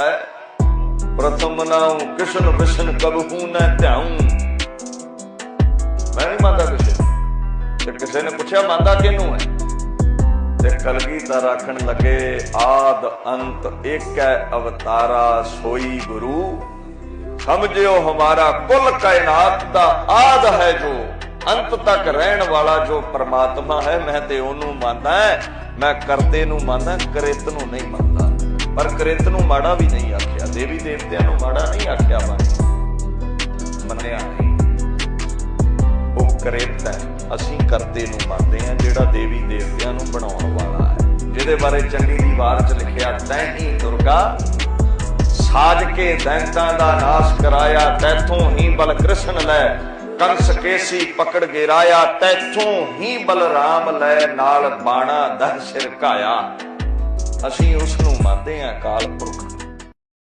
ਹੈ। ਪ੍ਰਥਮ ਨਾਉ ਕ੍ਰਿਸ਼ਨ ਵਿਸ਼ਨ ਕਬਹੂ ਨ ਧਿਆਉ। ਮੈਂ ਨਹੀਂ ਮੰਨਦਾ ਕਿਸੇ ਨੂੰ। ਤੇ ਕਿਸੇ ਨੇ ਪੁੱਛਿਆ, ਮੰਨਦਾ ਕਿਹਨੂੰ ਹੈ? ਤੇ ਕਲਗੀਧਰ ਰੱਖਣ ਲੱਗੇ, ਆਦ ਅੰਤ ਇੱਕ ਹੈ ਅਵਤਾਰਾ ਸੋਈ ਗੁਰੂ। ਸਮਝਿਓ ਹਮਾਰਾ ਕੁੱਲ ਕਾਇਨਾਤ ਦਾ ਆਦ ਹੈ ਜੋ, ਅੰਤ ਤੱਕ ਰਹਿਣ ਵਾਲਾ ਜੋ ਪਰਮਾਤਮਾ ਹੈ, ਮੈਂ ਤੇ ਉਹਨੂੰ ਮੰਨਦਾ, ਮੈਂ ਕਰਤੇ ਨੂੰ ਮੰਨਦਾ, ਕਰਿਤ ਨੂੰ ਨਹੀਂ ਮੰਨਦਾ। ਪਰ ਕ੍ਰਿਤ ਨੂੰ ਮਾੜਾ ਵੀ ਨਹੀਂ ਆਖਿਆ, ਦੇਵੀ ਦੇਵਤਿਆਂ ਨੂੰ ਮਾੜਾ ਨਹੀਂ ਆਖਿਆ ਬਾਣੀ ਮੰਨਿਆ ਨਹੀਂ। ਉਹ ਕ੍ਰਿਤ ਹੈ, ਅਸੀਂ ਕਰਤੇ ਨੂੰ ਮੰਨਦੇ ਹਾਂ, ਜਿਹੜਾ ਦੇਵੀ ਦੇਵਤਿਆਂ ਨੂੰ ਬਣਾਉਣ ਵਾਲਾ ਹੈ। ਜਿਹਦੇ ਬਾਰੇ ਚੰਡੀ ਦੀ ਵਾਰ ਚ ਲਿਖਿਆ, ਤੈਂ ਦੁਰਗਾ, ਸਾਜ ਕੇ ਦੈਂਤਾਂ ਦਾ ਨਾਸ਼ ਕਰਾਇਆ, ਤੈਥੋਂ ਹੀ ਬਲ ਕ੍ਰਿਸ਼ਨ ਲੈ, ਕੰਸ ਕੇਸੀ ਪਕੜ ਗਿਰਾਇਆ, ਤੈਥੋਂ ਹੀ ਬਲਰਾਮ ਲੈ, ਨਾਲ ਬਾਣਾ ਦਹ ਸਿਰ ਕਾਇਆ ਅਸੀਂ ਉਸ ਨੂੰ ਮੰਨਦੇ ਹਾਂ ਕਾਲ